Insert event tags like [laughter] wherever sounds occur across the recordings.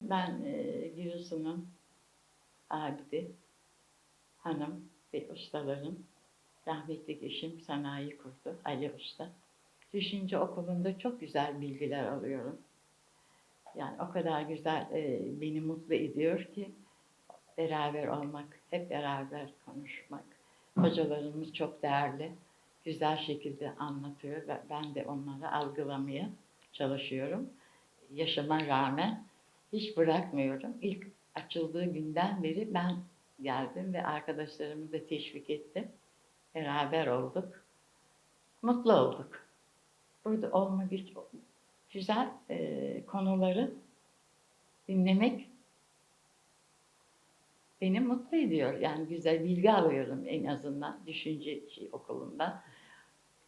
Ben e, Giresun'un abidi, hanım ve ustalarım. Rahmetli eşim sanayi kurdu, Ali Usta. Düşünce okulunda çok güzel bilgiler alıyorum. Yani o kadar güzel e, beni mutlu ediyor ki beraber olmak, hep beraber konuşmak. Hocalarımız çok değerli, güzel şekilde anlatıyor ve ben de onları algılamaya çalışıyorum. Yaşama rağmen hiç bırakmıyorum. İlk açıldığı günden beri ben geldim ve arkadaşlarımı da teşvik ettim. Beraber olduk. Mutlu olduk. Burada olma güç, güzel e, konuları dinlemek beni mutlu ediyor. Yani güzel bilgi alıyorum en azından düşünce şey, okulundan.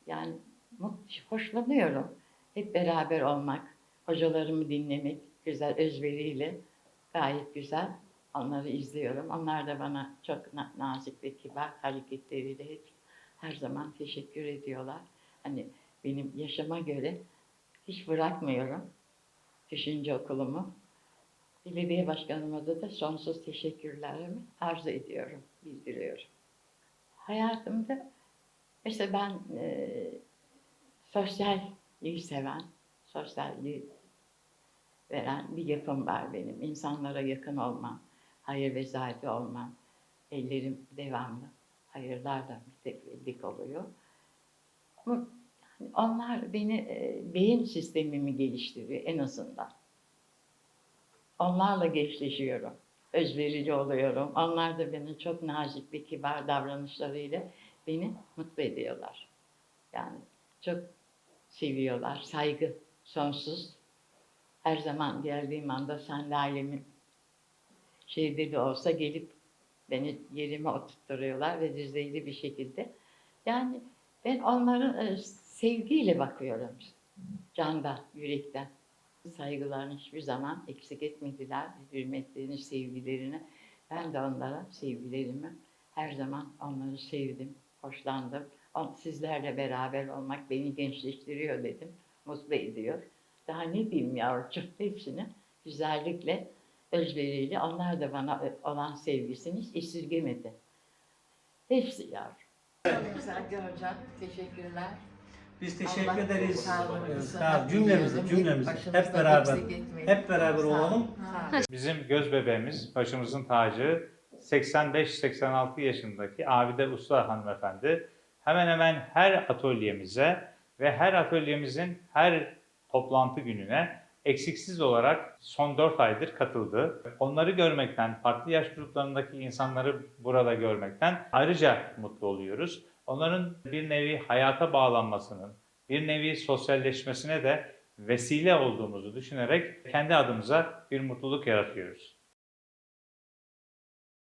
Yani mut, hoşlanıyorum. Hep beraber olmak, hocalarımı dinlemek, güzel özveriyle gayet güzel. Onları izliyorum. Onlar da bana çok na- nazik ve kibar hareketleriyle hep her zaman teşekkür ediyorlar. Hani benim yaşama göre hiç bırakmıyorum düşünce okulumu. Belediye başkanımıza da sonsuz teşekkürlerimi arz ediyorum, bildiriyorum. Hayatımda mesela ben e, sosyalliği seven, sosyalliği veren bir yapım var benim. İnsanlara yakın olmam, hayır ve sahibi olmam. Ellerim devamlı hayırlarla mütevellik oluyor. Bu, yani onlar beni, e, beyin sistemimi geliştiriyor en azından. Onlarla gençleşiyorum. Özverici oluyorum. Onlar da beni çok nazik ve kibar davranışlarıyla beni mutlu ediyorlar. Yani çok seviyorlar. Saygı sonsuz. Her zaman geldiğim anda sandalyemin şeyde de olsa gelip beni yerime oturtturuyorlar ve düzeyli bir şekilde. Yani ben onların e, sevgiyle bakıyorum. Canda, yürekten. Saygılarını hiçbir zaman eksik etmediler. Hürmetlerini, sevgilerini. Ben de onlara sevgilerimi her zaman onları sevdim, hoşlandım. Sizlerle beraber olmak beni gençleştiriyor dedim. Mutlu ediyor. Daha ne diyeyim yavrucuğum [laughs] hepsini güzellikle, özveriyle onlar da bana olan sevgisini hiç esirgemedi. Hepsi yavrum. Çok güzel hocam. Teşekkürler. Biz teşekkür Allah ederiz. Sağ cümlemizi, diliyorum. cümlemizi Başımızdan hep beraber hep beraber Sağ olun. olalım. Sağ olun. Bizim göz bebeğimiz, başımızın tacı 85-86 yaşındaki Abide Usta hanımefendi hemen hemen her atölyemize ve her atölyemizin her toplantı gününe eksiksiz olarak son 4 aydır katıldı. Onları görmekten, farklı yaş gruplarındaki insanları burada görmekten ayrıca mutlu oluyoruz. Onların bir nevi hayata bağlanmasının, bir nevi sosyalleşmesine de vesile olduğumuzu düşünerek kendi adımıza bir mutluluk yaratıyoruz.